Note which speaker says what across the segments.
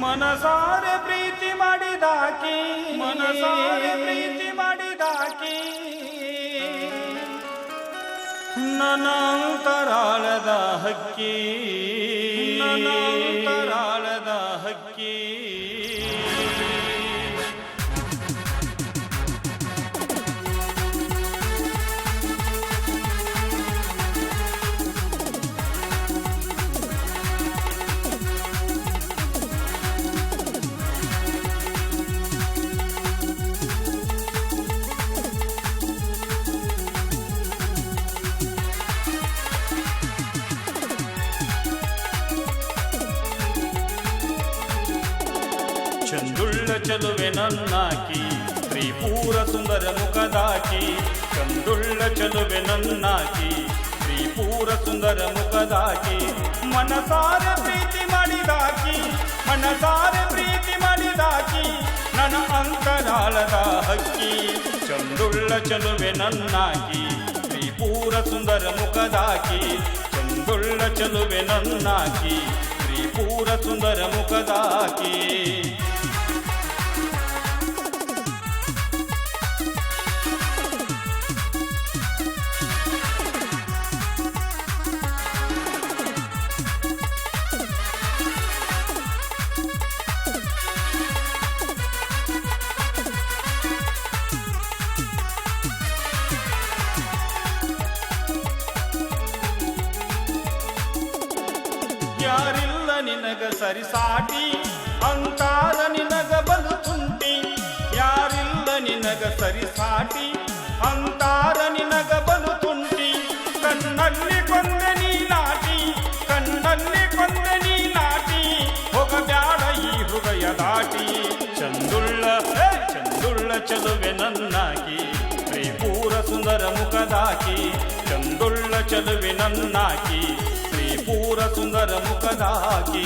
Speaker 1: ಮನಸಾರೆ ಪ್ರೀತಿ ಮಾಡಿದಾಕಿ. ಮನಸಾರೆ ಪ್ರೀತಿ ಮಾಡಿದಾಕಿ. ನನಾಂತರಾಳದ ಹಕ್ಕಿ. ನನಾಂತರಾಳದ ಹಕ್ಕಿ. ಚಂದುಳ್ಳ ಚಲುವೆ ನನ್ನಾಕಿ, ತ್ರಿಪೂರ ಸುಂದರ ಮುಖದಾಕಿ. ಚಂದುಳ್ಳ ಚಲುವೆ ನನ್ನಾಕಿ, ತ್ರಿಪೂರ ಸುಂದರ ಮುಖದಾಕಿ. ಮನಸಾರ ಪ್ರೀತಿ ಮಾಡಿದಾಕಿ, ಮನಸಾರ ಪ್ರೀತಿ ಮಾಡಿದಾಕಿ. ನನ್ನ ಅಂತರಾಳದ ಹಕ್ಕಿ, ಚಂದುಳ್ಳ ಚಲುವೆ ನನ್ನಾಕಿ, ತ್ರಿಪೂರ ಸುಂದರ ಮುಖದಾಕಿ. ಚಂದುಳ್ಳ ಚಲುವೆ ನನ್ನಾಕಿ, ತ್ರಿಪೂರ ಸುಂದರ ಮುಖದಾಕಿ. ಯಾರಿಲ್ಲ ನಿನಗ ಸರಿಸಾಟಿ ಅಂತಾರ ನಿನಗ ಬಲು ತುಂಟಿ ಯಾರಿಲ್ಲ ನಿನಗ ಸರಿಸಾಟಿ ಅಂತಾರ ನಿನಗ ಬಲು ತುಂಟಿ ಕಣ್ಣಲ್ಲಿ ಕೊಂದೆ ನೀ ನಾಟಿ, ಕಣ್ಣಲ್ಲಿ ಕೊಂದೆ ನೀ ನಾಟಿ. ಹೋಗಬ್ಯಾಡ ಈ ಹೃದಯ ದಾಟಿ. ಚಂದುಳ್ಳ ಚಂದುಳ್ಳ ಚಲುವೆ ನನ್ನಾಗಿ ತ್ರಿಪೂರ ಸುಂದರ ಮುಖದಾಕಿ. ಚಂದುಳ್ಳ ಚಲುವೆ ನನ್ನಾಕಿ. ತ್ರಿಪೂರ ಸುಂದರ ಮುಖದಾಕಿ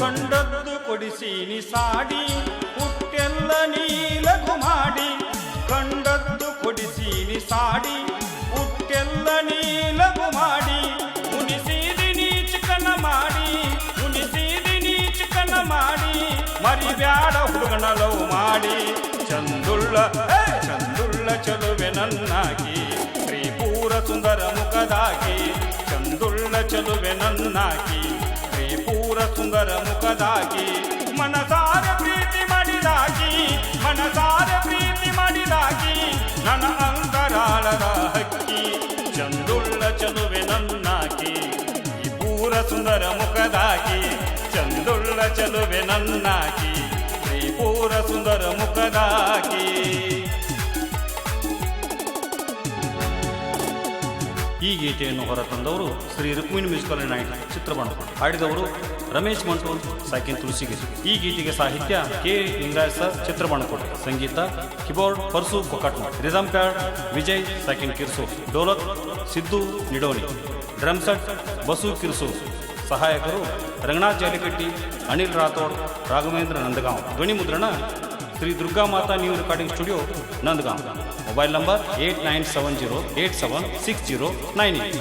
Speaker 1: ಕಂಡದ್ದು ಕೊಡಿಸಿ ನಿಸಾಡಿ ಹುಟ್ಟೆಲ್ಲ ನೀಲಗು ಮಾಡಿ. ಕಂಡದ್ದು ಕೊಡಿಸಿ ನಿಸಾಡಿ ಹುಟ್ಟೆಲ್ಲ ನೀಲಗು ಮಾಡಿ. ಉಣಿಸಿದಿ ನೀ ಚಿಕನ ಮಾಡಿ ಉಣಿಸಿದಿ ನೀ ಚಿಕನ ಮಾಡಿ. ಮರಿಬ್ಯಾಡ ಹುಡುಗನ ಮಾಡಿ. ಚಂದುಳ್ಳ ಚಂದುಳ್ಳ ಚಲುವೆ ನನ್ನಾಗಿ ತ್ರಿಪೂರ ಸುಂದರ ಮುಖದಾಗಿ ಚಂದುಳ್ಳ ಚಲುವೆ ನನ್ನಾಗಿ ತ್ರಿಪೂರ ಸುಂದರ ಮುಖದಾಗಿ, ಮನಸಾರ ಪ್ರೀತಿ ಮಾಡಿದಾಗಿ, ಮನಸಾರ ಪ್ರೀತಿ ಮಾಡಿದಾಗಿ, ನನ್ನ ಅಂತರಾಳದ ಹಕ್ಕಿ, ಚಂದುಳ್ಳ ಚಲುವೆ ನನ್ನಾಕಿ ಪೂರ ಸುಂದರ ಮುಖದಾಗಿ, ಚಂದುಳ್ಳ ಚಲುವೆ ನನ್ನಾಕಿ ಪೂರ ಸುಂದರ ಮುಖದಾಗಿ. ಈ ಗೀತೆಯನ್ನು ಹೊರತಂದವರು ಶ್ರೀ ರುಕ್ಮಿಣಿ ಮ್ಯೂಸಿಕಲ್ ನೈಟ್ ಚಿತ್ರಬಣ ಹಾಡಿದವರು ರಮೇಶ್ ಮಂಟೋಲ್, ಸಾಕಿನ್ ತುಳಸಿಗಿರಿ ಈ ಗೀತೆಗೆ ಸಾಹಿತ್ಯ ಕೆ ಲಿಂಗಾಯತ್ ಸರ್ ಚಿತ್ರಬಣಕೋಟೆ ಸಂಗೀತ keyboard Parsu Kokatna. Rhythm pad Vijay, ಸಾಕಿನ್ Kirsu. ಡೋಲತ್ Siddu ನಿಡೋಲಿ. Drum set Basu Kirsu. ಸಹಾಯಕರು ರಂಗನಾಥ್ ಜಾಲಿಕಟ್ಟಿ, ಅನಿಲ್ ರಾಥೋಡ್, ರಾಘವೇಂದ್ರ ನಂದಗಾಂವ್. ಧ್ವನಿ ಮುದ್ರಣ Shri Durga Mata new recording studio, Nandgaon. Mobile number eight nine seven zero eight seven six zero nine eight.